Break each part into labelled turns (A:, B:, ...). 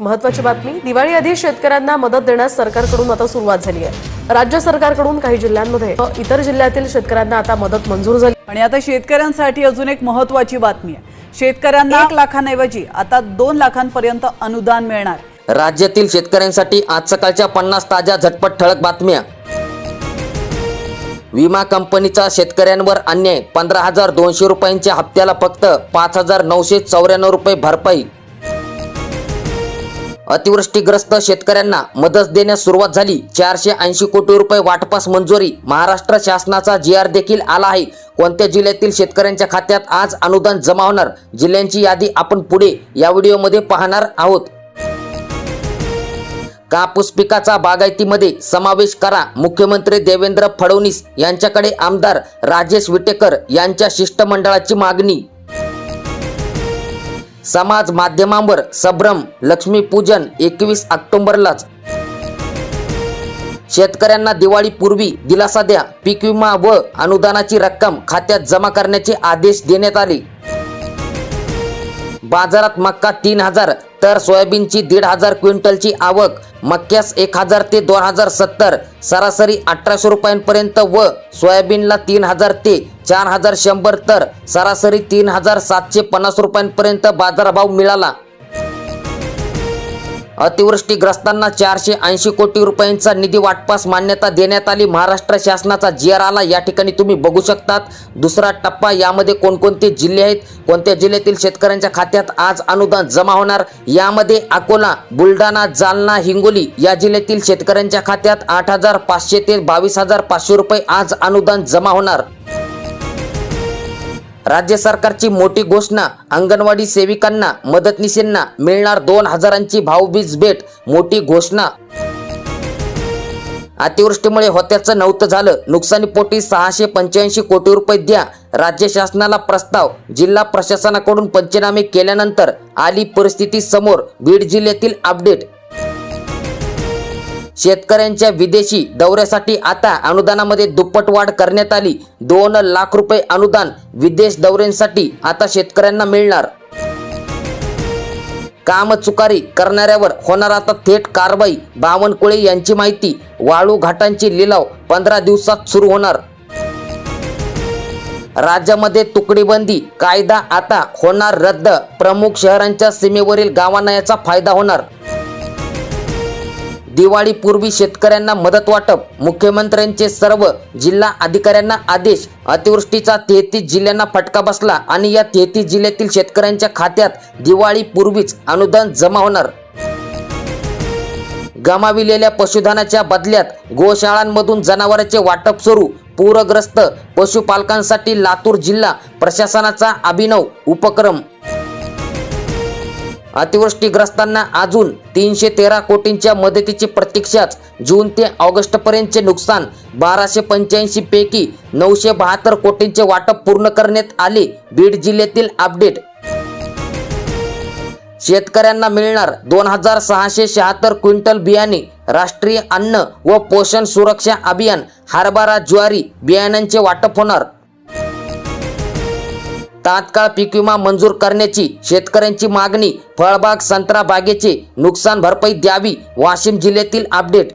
A: महत्वाची बातमी. दिवाळी आधी शेतकऱ्यांना मदत देण्यास सरकारकडून आता सुरुवात झाली आहे. राज्य सरकारकडून काही जिल्ह्यांमध्ये इतर जिल्ह्यातील शेतकऱ्यांना आता मदत मंजूर झाली.
B: आणि आता शेतकऱ्यांसाठी अजून एक महत्वाची बातमी आहे. शेतकऱ्यांना एक लाखांऐवजी आता दोन लाखांपर्यंत अनुदान मिळणार.
C: राज्यातील शेतकऱ्यांसाठी आज सकाळच्या पन्नास ताज्या झटपट ठळक बातम्या. विमा कंपनीचा शेतकऱ्यांवर अन्याय पंधरा हजार दोनशे रुपयांच्या हप्त्याला फक्त पाच हजार नऊशे चौऱ्याण्णव रुपये भरपाई. अतिवृष्टीग्रस्त शेतकऱ्यांना मदत देण्यास सुरुवात झाली. चारशे ऐंशी कोटी रुपये वाटपास मंजुरी. महाराष्ट्र शासनाचा जी आर देखील आला आहे. कोणत्या जिल्ह्यातील शेतकऱ्यांच्या खात्यात आज अनुदान जमा होणार? जिल्ह्यांची यादी आपण पुढे या व्हिडिओमध्ये पाहणार आहोत. कापूस पिकाचा बागायतीमध्ये समावेश करा. मुख्यमंत्री देवेंद्र फडणवीस यांच्याकडे आमदार राजेश विटेकर यांच्या शिष्टमंडळाची मागणी. समाज माध्यमांवर संभ्रम लक्ष्मीपूजन एकवीस ऑक्टोबरलाच. शेतकऱ्यांना दिवाळीपूर्वी दिलासा द्या पीक विमा व अनुदानाची रक्कम खात्यात जमा करण्याचे आदेश देण्यात आले. बाजारात मक्का तीन हजार तर सोयाबीनची दीड हजार क्विंटलची आवक मक्यास एक हजार ते दोन हजार सत्तर सरासरी अठराशे रुपयांपर्यंत व सोयाबीनला तीन हजार ते चार हजार शंभर तर सरासरी तीन हजार सातशे पन्नास रुपयांपर्यंत बाजारभाव मिळाला. अतिवृष्टीग्रस्तांना चारशे ऐंशी कोटी रुपयांचा निधी वाटपास मान्यता देण्यात आली. महाराष्ट्र शासनाचा जी आर आला. या ठिकाणी तुम्ही बघू शकतात. दुसरा टप्पा यामध्ये कोणकोणते जिल्हे आहेत? कोणत्या जिल्ह्यातील शेतकऱ्यांच्या खात्यात आज अनुदान जमा होणार? यामध्ये अकोला बुलढाणा जालना हिंगोली या जिल्ह्यातील शेतकऱ्यांच्या खात्यात आठ हजार पाचशे ते बावीस हजार पाचशे रुपये आज अनुदान जमा होणार. राज्य सरकारची मोठी घोषणा अंगणवाडी सेविकांना मदतनीसींना मिळणार दोन हजारांची भाऊबीज भेट मोठी घोषणा. अतिवृष्टीमुळे होत्याचं नव्हतं झालं. नुकसानीपोटी सहाशे पंच्याऐंशी कोटी रुपये द्या. राज्य शासनाला प्रस्ताव. जिल्हा प्रशासनाकडून पंचनामे केल्यानंतर आली परिस्थिती समोर. बीड जिल्ह्यातील अपडेट. शेतकऱ्यांच्या विदेशी दौऱ्यासाठी आता अनुदानामध्ये दुप्पट वाढ करण्यात आली. दोन लाख रुपये अनुदान विदेश दौऱ्यांसाठी आता शेतकऱ्यांना मिळणार. काम चुकारी करणाऱ्यावर होणार आता थेट कारवाई. बावनकुळे यांची माहिती. वाळू घाटांची लिलाव पंधरा दिवसात सुरू होणार. राज्यामध्ये तुकडीबंदी. कायदा आता होणार रद्द. प्रमुख शहरांच्या सीमेवरील गावांना याचा फायदा होणार. दिवाळीपूर्वी शेतकऱ्यांना मदत वाटप मुख्यमंत्र्यांचे सर्व जिल्हा अधिकाऱ्यांना आदेश अतिवृष्टीचा तेहतीस जिल्ह्यांना फटका बसला आणि या तेहतीस जिल्ह्यातील शेतकऱ्यांच्या खात्यात दिवाळीपूर्वीच अनुदान जमा होणार. गमाविलेल्या पशुधनाच्या बदल्यात गोशाळांमधून जनावरांचे वाटप सुरू. पूरग्रस्त पशुपालकांसाठी लातूर जिल्हा प्रशासनाचा अभिनव उपक्रम अतिवृष्टीग्रस्तांना अजून तीनशे तेरा कोटींच्या मदतीची प्रतीक्षाच जून ते ऑगस्टपर्यंतचे नुकसान बाराशे पंच्याऐंशी पैकी नऊशे बहात्तर कोटींचे वाटप पूर्ण करण्यात आले बीड जिल्ह्यातील अपडेट. शेतकऱ्यांना मिळणार दोन हजार सहाशे शहात्तर क्विंटल बियाणे राष्ट्रीय अन्न व पोषण सुरक्षा अभियान हरभरा ज्वारी बियाण्यांचे वाटप होणार. तात्काळ पीक विमा मंजूर करण्याची शेतकऱ्यांची मागणी फळबाग संत्रा बागेचे नुकसान भरपाई द्यावी वाशिम जिल्ह्यातील अपडेट.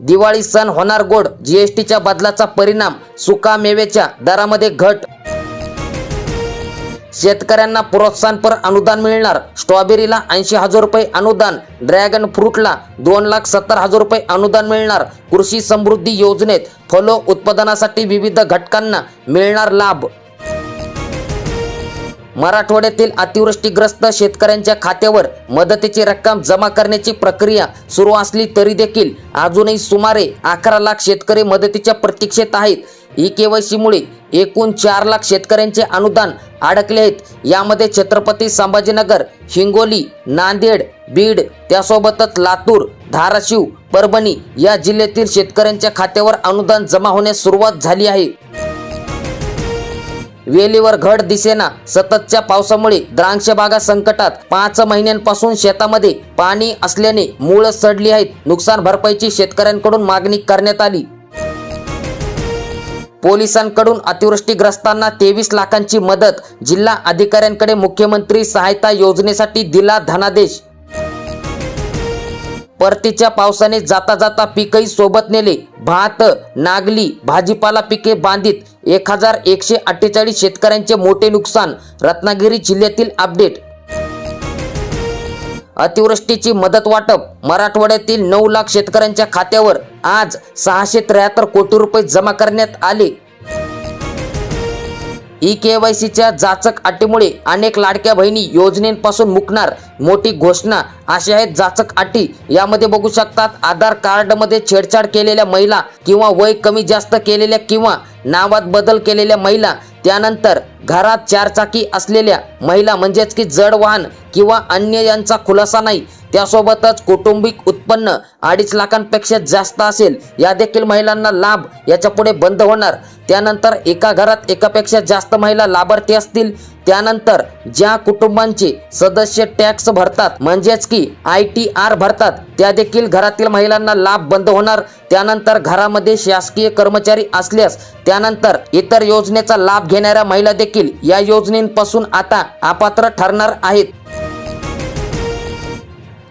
C: दिवाळी सण होणार गोड जीएसटीच्या बदलाचा परिणाम सुका मेव्याच्या दरामध्ये घट. शेतकऱ्यांना प्रोत्साहनपर अनुदान मिळणार. स्ट्रॉबेरीला ऐंशी हजार रुपये अनुदान. ड्रॅगन फ्रूटला दोन लाख सत्तर हजार रुपये अनुदान मिळणार. कृषी समृद्धी योजनेत फलो उत्पादनासाठी विविध घटकांना मिळणार लाभ. मराठवाड्यातील अतिवृष्टीग्रस्त शेतकऱ्यांच्या खात्यावर मदतीची रक्कम जमा करण्याची प्रक्रिया सुरू असली तरी देखील अजूनही सुमारे अकरा लाख शेतकरी मदतीच्या प्रतीक्षेत आहेत. ई केवायसीमुळे एकूण चार लाख शेतकऱ्यांचे अनुदान अडकले आहेत. यामध्ये छत्रपती संभाजीनगर हिंगोली नांदेड बीड त्यासोबतच लातूर धाराशिव परभणी या जिल्ह्यातील शेतकऱ्यांच्या खात्यावर अनुदान जमा होण्यास सुरुवात झाली आहे. वेलीवर घड दिसेना. सततच्या पावसामुळे द्राक्ष बागा संकटात. पाच महिन्यांपासून शेतामध्ये पाणी असल्याने मूळ सडली आहेत. नुकसान भरपाईची शेतकऱ्यांकडून मागणी करण्यात आली. पोलिसांकडून अतिवृष्टीग्रस्तांना तेवीस लाखांची मदत. जिल्हा अधिकाऱ्यांकडे मुख्यमंत्री सहायता योजनेसाठी दिला धनादेश. परतीच्या पावसाने जाता जाता पिकही सोबत नेले. भात नागली भाजीपाला पिके बांधित. एक हजार एकशे अठ्ठेचाळीस शेतकऱ्यांचे मोठे नुकसान रत्नागिरी जिल्ह्यातील अपडेट. अतिवृष्टीची मदत वाटप मराठवाड्यातील नऊ लाख शेतकऱ्यांच्या खात्यावर. आज सहाशे त्र्याहत्तर कोटी रुपये जमा करण्यात आले. ई के वाय सीच्या जाचक अटीमुळे अनेक लाडक्या बहिणी योजनेपासून मुकणार मोठी घोषणा अशा आहेत जाचक अटी यामध्ये बघू शकतात. आधार कार्डमध्ये छेडछाड केलेल्या महिला किंवा वय कमी जास्त केलेल्या किंवा नावात बदल केलेल्या महिला त्यानंतर घरात चारचाकी असलेल्या महिला म्हणजेच की जड वाहन किंवा अन्य यांचा खुलासा नाही. त्यासोबतच कौटुंबिक उत्पन्न अडीच लाखांपेक्षा जास्त असेल या देखील महिलांना लाभ याच्यापुढे बंद होणार. त्यानंतर एका घरात एकापेक्षा जास्त महिला लाभार्थी असतील. त्यानंतर ज्या कुटुंबांचे सदस्य टॅक्स भरतात म्हणजेच की आय टी आर भरतात त्या देखील घरातील महिलांना लाभ बंद होणार. त्यानंतर घरामध्ये शासकीय कर्मचारी असल्यास त्यानंतर इतर योजनेचा लाभ घेणाऱ्या महिला देखील या योजनेपासून आता अपात्र ठरणार आहेत.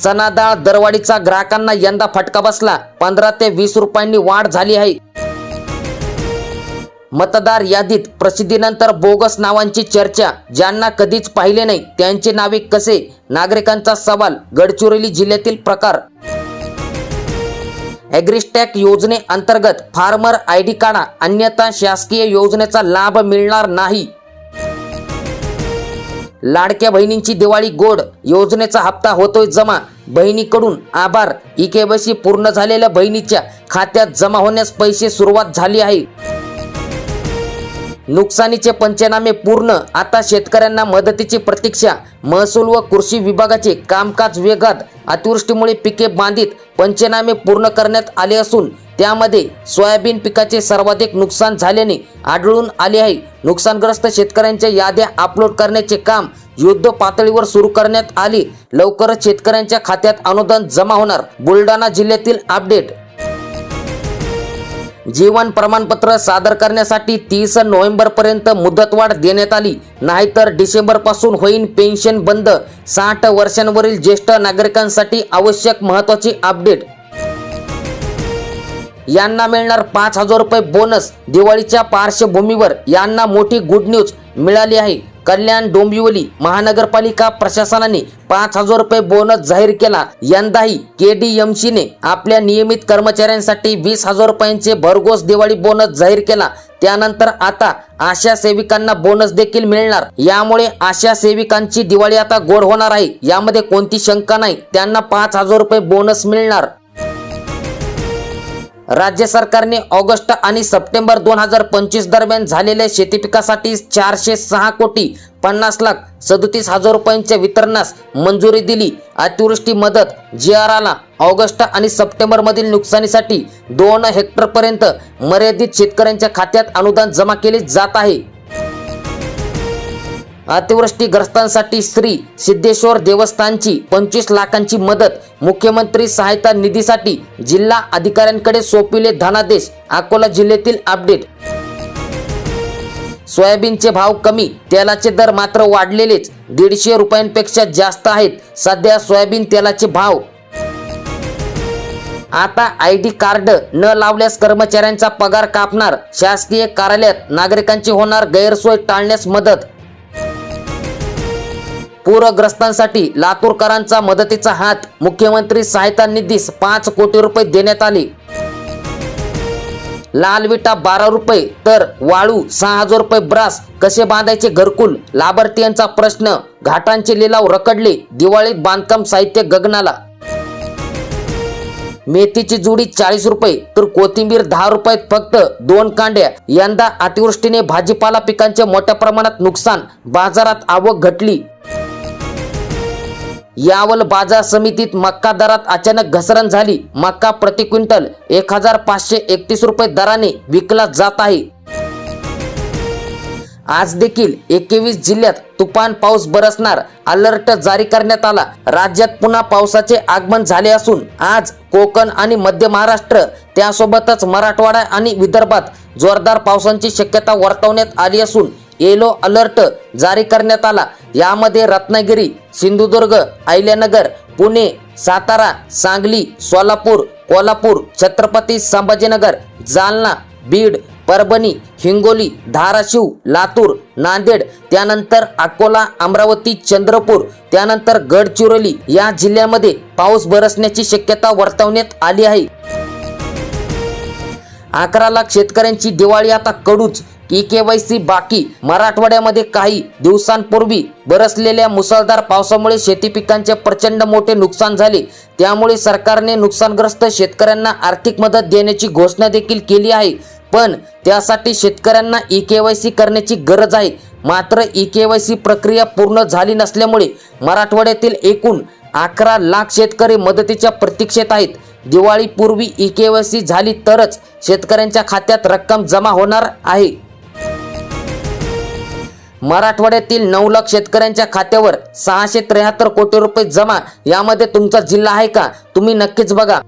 C: चना डाळ दरवाढीचा ग्राहकांना यंदा फटका बसला. पंधरा ते वीस रुपयांनी वाढ झाली आहे. मतदार यादीत प्रसिद्धीनंतर बोगस नावांची चर्चा. ज्यांना कधीच पाहिले नाही त्यांचे नावे कसे? नागरिकांचा सवाल गडचिरोली जिल्ह्यातील प्रकार. ॲग्रिस्टॅक योजने अंतर्गत फार्मर आय डी काढा. अन्यथा शासकीय योजनेचा लाभ मिळणार नाही. लाडक्या बहिणींची दिवाळी गोड योजनेचा हप्ता होतोय जमा. बहिणीकडून आभार. ई केवायसी पूर्ण झालेल्या बहिणीच्या खात्यात जमा होण्यास पैसे सुरुवात झाली आहे. नुकसानीचे पंचनामे पूर्ण. आता शेतकऱ्यांना मदतीची प्रतीक्षा. महसूल व कृषी विभागाचे कामकाज वेगात. अतिवृष्टीमुळे पिके बांधित. पंचनामे पूर्ण करण्यात आले असून त्यामध्ये सोयाबीन पिकाचे सर्वाधिक नुकसान झाल्याने आढळून आले आहे. नुकसानग्रस्त शेतकऱ्यांच्या याद्या अपलोड करण्याचे काम युद्ध पातळीवर सुरू करण्यात आले. लवकरच शेतकऱ्यांच्या खात्यात अनुदान जमा होणार. बुलढाणा जिल्ह्यातील अपडेट. जीवन प्रमाणपत्र सादर करण्यासाठी तीस नोव्हेंबर पर्यंत मुदतवाढ देण्यात आली. नाहीतर डिसेंबरपासून होईल पेन्शन बंद. साठ वर्षांवरील ज्येष्ठ नागरिकांसाठी आवश्यक महत्वाची अपडेट. यांना मिळणार पाच हजार रुपये बोनस दिवाळीच्या पार्श्वभूमीवर यांना मोठी गुड न्यूज मिळाली आहे. कल्याण डोंबिवली महानगरपालिका प्रशासनाने पाच हजार रुपये बोनस जाहीर केला. यंदाही केडीएमसीने आपल्या नियमित कर्मचाऱ्यांसाठी वीस हजार रुपयांचे भरघोस दिवाळी बोनस जाहीर केला. त्यानंतर आता आशा सेविकांना बोनस देखील मिळणार. यामुळे आशा सेविकांची दिवाळी आता गोड होणार आहे. यामध्ये कोणती शंका नाही. त्यांना पाच हजार रुपये बोनस मिळणार. राज्य सरकारने ऑगस्ट आणि सप्टेंबर दोन हजार पंचवीस दरम्यान झालेल्या शेतीपिकासाठी चारशे सहा कोटी पन्नास लाख सदतीस हजार रुपयांच्या वितरणास मंजुरी दिली. अतिवृष्टी मदत जी आर आला ऑगस्ट आणि सप्टेंबर मधील नुकसानीसाठी दोन हेक्टरपर्यंत मर्यादित शेतकऱ्यांच्या खात्यात अनुदान जमा केले जात आहे. अतिवृष्टीग्रस्तांसाठी श्री सिद्धेश्वर देवस्थानची पंचवीस लाखांची मदत. मुख्यमंत्री सहायता निधीसाठी जिल्हा अधिकाऱ्यांकडे सोपिले धनादेश अकोला जिल्ह्यातील अपडेट. सोयाबीनचे भाव कमी तेलाचे दर मात्र वाढलेलेच. दीडशे रुपयांपेक्षा जास्त आहेत सध्या सोयाबीन तेलाचे भाव. आता आय डी कार्ड न लावल्यास कर्मचाऱ्यांचा पगार कापणार. शासकीय कार्यालयात नागरिकांची होणार गैरसोय टाळण्यास मदत. पूरग्रस्तांसाठी लातूरकरांचा मदतीचा हात. मुख्यमंत्री सहायता निधीस पाच कोटी रुपये देण्यात आले. लाल विटा बारा रुपये तर वाळू सहा हजार रुपये ब्रास. कसे बांधायचे घरकुल? लाभार्थीयांचा प्रश्न. घाटांचे लिलाव रकडले दिवाळीत बांधकाम साहित्य गगनाला. मेथीची जुडी चाळीस रुपये तर कोथिंबीर दहा रुपयात फक्त दोन कांड्या. यंदा अतिवृष्टीने भाजीपाला पिकांचे मोठ्या प्रमाणात नुकसान. बाजारात आवक घटली. यावल बाजार समितीत मक्का दरात अचानक घसरण झाली. मक्का प्रति क्विंटल एक हजार पाचशे एकतीस रुपये दराने विकला जात आहे. आज देखील एकवीस जिल्ह्यात तुफान पाऊस बरसणार अलर्ट जारी करण्यात आला. राज्यात पुन्हा पावसाचे आगमन झाले असून आज कोकण आणि मध्य महाराष्ट्र त्यासोबतच मराठवाडा आणि विदर्भात जोरदार पावसाची शक्यता वर्तवण्यात आली असून येलो अलर्ट जारी करण्यात आला. यामध्ये रत्नागिरी सिंधुदुर्ग अहिल्यानगर पुणे सातारा सांगली सोलापूर कोल्हापूर छत्रपती संभाजीनगर जालना बीड परभणी हिंगोली धाराशिव लातूर नांदेड त्यानंतर अकोला अमरावती चंद्रपूर त्यानंतर गडचिरोली या जिल्ह्यामध्ये पाऊस बरसण्याची शक्यता वर्तवण्यात आली आहे. अकरा लाख शेतकऱ्यांची दिवाळी आता कडूच ई केवायसी बाकी. मराठवाड्यामध्ये काही दिवसांपूर्वी बरसलेल्या मुसळधार पावसामुळे शेती पिकांचे प्रचंड मोठे नुकसान झाले. त्यामुळे सरकारने नुकसानग्रस्त शेतकऱ्यांना आर्थिक मदत देण्याची घोषणा देखील केली आहे. पण त्यासाठी शेतकऱ्यांना ई केवायसी करण्याची गरज आहे. मात्र ई केवायसी प्रक्रिया पूर्ण झाली नसल्यामुळे मराठवाड्यातील एकूण अकरा लाख शेतकरी मदतीच्या प्रतीक्षेत आहेत. दिवाळीपूर्वी ई केवायसी झाली तरच शेतकऱ्यांच्या खात्यात रक्कम जमा होणार आहे. मराठवाड्यातील नऊ लाख शेतकऱ्यांच्या खात्यावर सहाशे त्र्याहत्तर कोटी रुपये जमा यामध्ये तुमचा जिल्हा आहे का? तुम्ही नक्कीच बघा.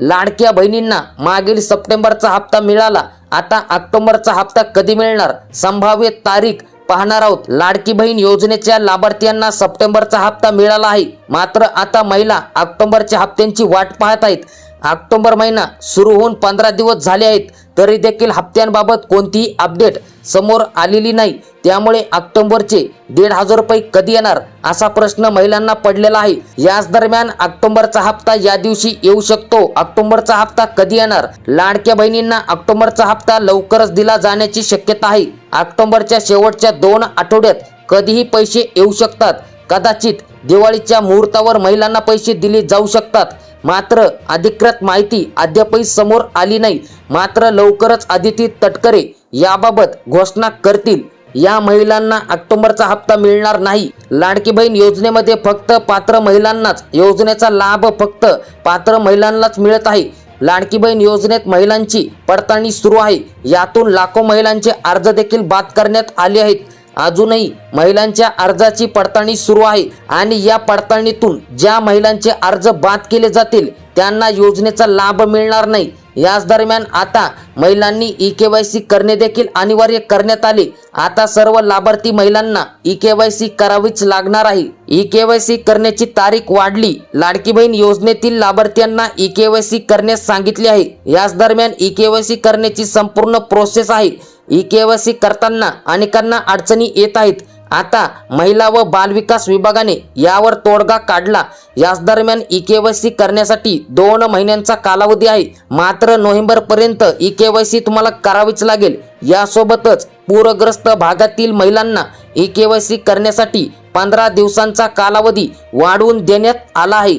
C: लाडक्या बहिणींना मागील सप्टेंबरचा हप्ता मिळाला. आता ऑक्टोबरचा हप्ता कधी मिळणार? संभाव्य तारीख पाहणार आहोत. लाडकी बहीण योजनेच्या लाभार्थ्यांना सप्टेंबरचा हप्ता मिळाला आहे. मात्र आता महिला ऑक्टोबरच्या हप्त्यांची वाट पाहत आहेत. ऑक्टोबर महिना सुरू होऊन पंधरा दिवस झाले आहेत तरी देखील हप्त्यांबाबत कोणतीही अपडेट समोर आलेली नाही. त्यामुळे ऑक्टोबरचे दीड हजार रुपये कधी येणार असा प्रश्न महिलांना पडलेला आहे. याच दरम्यान ऑक्टोबरचा हप्ता या दिवशी येऊ शकतो. ऑक्टोबरचा हप्ता कधी येणार? लाडक्या बहिणींना ऑक्टोबरचा हप्ता लवकरच दिला जाण्याची शक्यता आहे. ऑक्टोबरच्या शेवटच्या दोन आठवड्यात कधीही पैसे येऊ शकतात. कदाचित दिवाळीच्या मुहूर्तावर महिलांना पैसे दिले जाऊ शकतात. मात्र अधिकृत माहिती अद्यापही समोर आली नाही. मात्र लवकरच आदिती तटकरे याबाबत घोषणा करतील. या महिलांना ऑक्टोबरचा हप्ता मिळणार नाही. लाडकी बहीण योजनेमध्ये फक्त पात्र महिलांनाच योजनेचा लाभ फक्त पात्र महिलांनाच मिळत आहे. लाडकी बहीण योजनेत महिलांची पडताळणी सुरू आहे. यातून लाखो महिलांचे अर्ज देखील बाद करण्यात आले आहेत. अजूनही महिलांच्या अर्जाची पडताळणी सुरू आहे आणि या पडताळणीतून ज्या महिलांचे अर्ज बाद केले जातील त्यांना योजनेचा लाभ मिळणार नाही. याच दरम्यान आता महिलांनी ई के वाय सी करणे देखील अनिवार्य करण्यात आले. आता सर्व लाभार्थी महिलांना ई के वाय सी करावीच लागणार आहे. ई के वाय सी करण्याची तारीख वाढली. लाडकी बहीण योजनेतील लाभार्थ्यांना ई के वाय सी करण्यास सांगितले आहे. याच दरम्यान ई के वाय सी करण्याची संपूर्ण प्रोसेस आहे. ई केवायसी करताना अनेकांना अडचणी येत आहेत. आता महिला व बालविकास विभागाने यावर तोडगा काढला. याच दरम्यान ई केवायसी करण्यासाठी दोन महिन्यांचा कालावधी आहे. मात्र नोव्हेंबर पर्यंत ई केवायसी तुम्हाला करावीच लागेल. यासोबतच पूरग्रस्त भागातील महिलांना ई केवायसी करण्यासाठी पंधरा दिवसांचा कालावधी वाढवून देण्यात आला आहे.